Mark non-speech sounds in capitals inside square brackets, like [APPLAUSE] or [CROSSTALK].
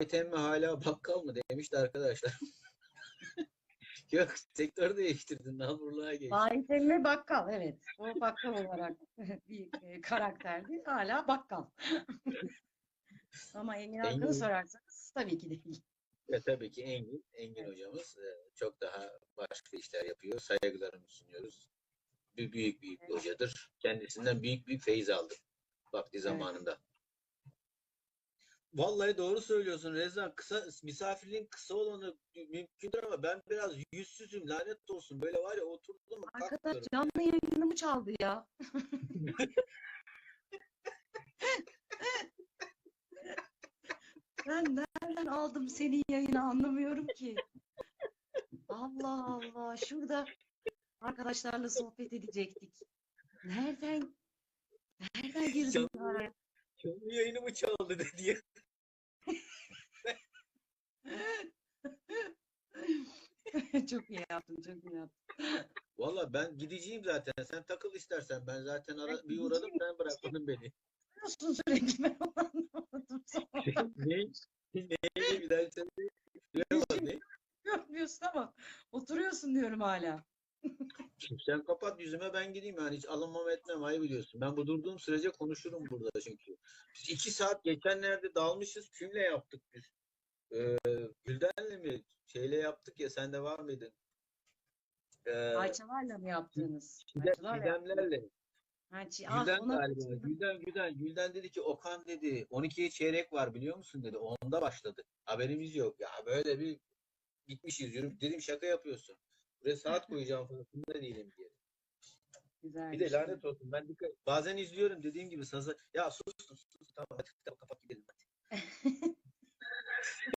Mi hala bakkal mı demişti arkadaşlar. [LAUGHS] Yok sektör değiştirdin. Nalburluğa geçtin. Bayitemme bakkal evet. O bakkal olarak [LAUGHS] bir e, karakterdi. Hala bakkal. [LAUGHS] Ama Engin Engin- sorarsanız tabii ki değil. Ve tabii ki Engin, Engin Evet. hocamız e, çok daha başka işler yapıyor. Saygılarımı sunuyoruz. Bir büyük büyük Evet. hocadır. Kendisinden büyük büyük feyiz aldım vakti zamanında. Vallahi doğru söylüyorsun Rezan. Kısa misafirliğin kısa olanı mümkündür ama ben biraz yüzsüzüm. Lanet olsun. Böyle var ya oturdum Arkadaş canlı yayınımı çaldı ya. [LAUGHS] Ben nereden aldım senin yayını anlamıyorum ki. Allah Allah. Şurada arkadaşlarla sohbet edecektik. Nereden nereden girdin Canlı? Canlı yayınımı çaldı dedi ya. [LAUGHS] Çok iyi yaptın, çok iyi yaptın. [LAUGHS] Valla ben gideceğim zaten. Sen takıl istersen. Ben zaten ara, bir uğradım sen bırakmadın beni. [LAUGHS] Nasılsın sürekli ben onu anlamadım sonra. ne? Ne? Bir daha. Duyamadım, ne? Görmüyorsun ama oturuyorsun diyorum hala. Sen kapat yüzüme ben gideyim yani hiç alınmam etmem ayı biliyorsun. Ben bu durduğum sürece konuşurum burada çünkü. Biz iki saat geçenlerde dalmışız kimle yaptık biz? Yaptık ya sen de var mıydın? Ee, Ayçalarla mı Ayçalarla yaptığınız. Çiğdemlerle. Ha, çi- ah, Gülden ona galiba. Gülden, Gülden, Gülden dedi ki Okan dedi 12'ye çeyrek var biliyor musun dedi. Onda başladı. Haberimiz yok. Ya böyle bir gitmişiz yürüp dedim şaka yapıyorsun. Buraya saat koyacağım farkında değilim diye. Güzel Bir de şey. lanet olsun. Ben dikkat, bazen izliyorum dediğim gibi sazı. Ya sus sus sus tamam hadi.